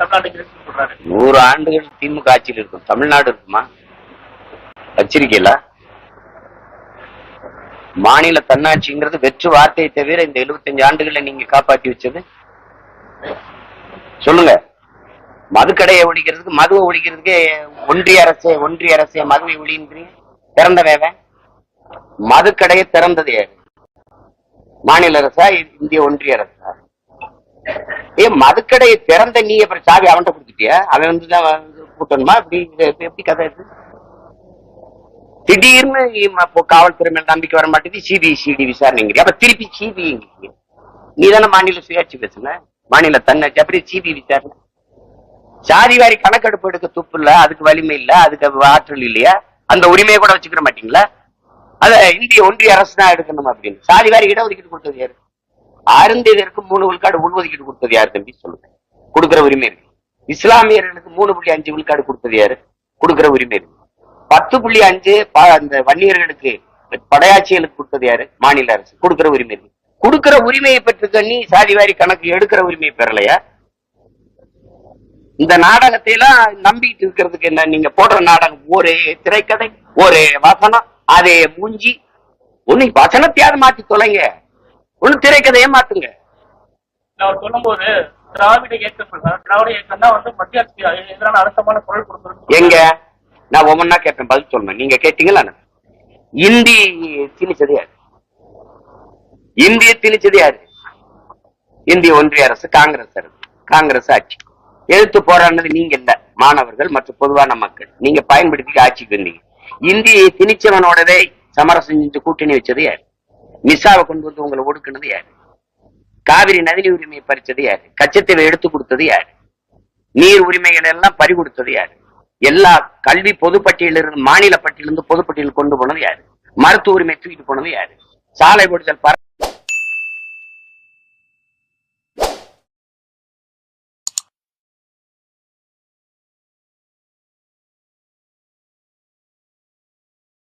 தமிழ்நாட்டுக்கு சொல்றாரு. நூறு ஆண்டுகள் திமுக ஆட்சியில் இருக்கும். தமிழ்நாடு இருக்குமா? வச்சிருக்கீங்களா? மாநில தன்னாட்சிங்கிறது வெற்று வார்த்தையை தவிர இந்த 75 ஆண்டுகளை நீங்க காப்பாற்றி வச்சது? சொல்லுங்க. மதுக்கடையை ஒழிக்கிறதுக்கு மதுவை ஒழிக்கிறதுக்கு ஒன்றிய அரசே ஒன்றிய அரசே மதுவை ஒழின்றீங்க திறந்த வேவன் மதுக்கடையை திறந்தது மாநில அரசா இந்திய ஒன்றிய அரசு? ஏ மதுக்கடையை திறந்த நீ அப்புறம் சாவி அவன்கிட்ட கொடுத்துட்டியா? அவன் வந்து தான் கூட்டணுமா? இப்படி எப்படி- கதை இது? திடீர்னு இப்போ காவல்துறை மேல நம்பிக்கை வர மாட்டேங்குது. சிபிஐ சிடி விசாரணைங்கிறியா அப்ப திருப்பி சிபிஐ நீ தானே மாநில சுயாட்சி பேசுன? மாநில தன்னாட்சி. அப்படி சிபிஐ விசாரணை. சாதி வாரி கணக்கெடுப்பு எடுக்க துப்பு இல்ல அதுக்கு வலிமை இல்ல அதுக்கு ஆற்றல் இல்லையா? அந்த உரிமையை கூட வச்சுக்கிற மாட்டீங்களா? அத இந்திய ஒன்றிய அரசு தான் எடுக்கணும் அப்படின்னு. சாதி வாரி இடஒதுக்கீடு கொடுத்தது யாரு? அருந்ததற்கு மூணு விழுக்காடு உள்ஒதுக்கீடு கொடுத்தது யாரு தம்பி? சொல்லுங்க. கொடுக்கிற உரிமை இருக்கு. இஸ்லாமியர்களுக்கு மூணு புள்ளி அஞ்சு விழுக்காடு கொடுத்தது யாரு? கொடுக்கிற உரிமை இருக்கு. பத்து புள்ளி அஞ்சு ப- அந்த வன்னியர்களுக்கு படையாட்சிகளுக்கு கொடுத்தது யாரு? மாநில அரசு. கொடுக்கிற உரிமை இருக்கு. கொடுக்கிற உரிமையை பெற்றுக்க நீ சாதி வாரி கணக்கு எடுக்கிற உரிமையை பெறலையா? இந்த நாடகத்தை எல்லாம் நம்பிட்டு இருக்கிறதுக்கு என்ன? நீங்க போடுற நாடகம் ஒரே திரைக்கதை ஒரே வசனம் அதே மூஞ்சி. ஒண்ணு வசனத்தையாவது மாத்தி தொலைங்க. ஒண்ணு திரைக்கதையை மாத்துங்க. அவர் சொல்லும்போது திராவிட இயக்கம். திராவிட இயக்கம் தான் வந்து மத்திய அரசுக்கு எதிரான அழுத்தமான குரல் கொடுக்குறது எங்க? நான் ஒவ்வொன்னா கேட்பேன் பதில் சொல்லணும் நீங்க கேட்டீங்களா இந்தி திணிச்சது யாரு? இந்திய திணிச்சது யாரு? இந்திய ஒன்றிய அரசு காங்கிரஸ் அரசு காங்கிரஸ் ஆட்சி. எழுத்து போராடினது நீங்க இல்ல மாணவர்கள் மற்றும் பொதுவான மக்கள். நீங்க பயன்படுத்தி ஆட்சிக்கு வந்தீங்க. இந்தியை திணிச்சவனோடவே சமரசம் செஞ்சு கூட்டணி வச்சது யாரு? மிஸ்ஸாவை கொண்டு வந்து உங்களை ஒடுக்குனது யாரு? காவிரி நதிரி உரிமையை பறிச்சது யாரு? கச்சத்தீவை எடுத்து கொடுத்தது யாரு? நீர் உரிமைகள் எல்லாம் பறி கொடுத்தது யாரு? எல்லா கல்வி பொதுப்பட்டியலிருந்து மாநில பட்டியலிருந்து பொதுப்பட்டியல் கொண்டு போனது யாரு? மருத்துவ உரிமை தூக்கிட்டு போனது யாரு? சாலை போடுதல் பர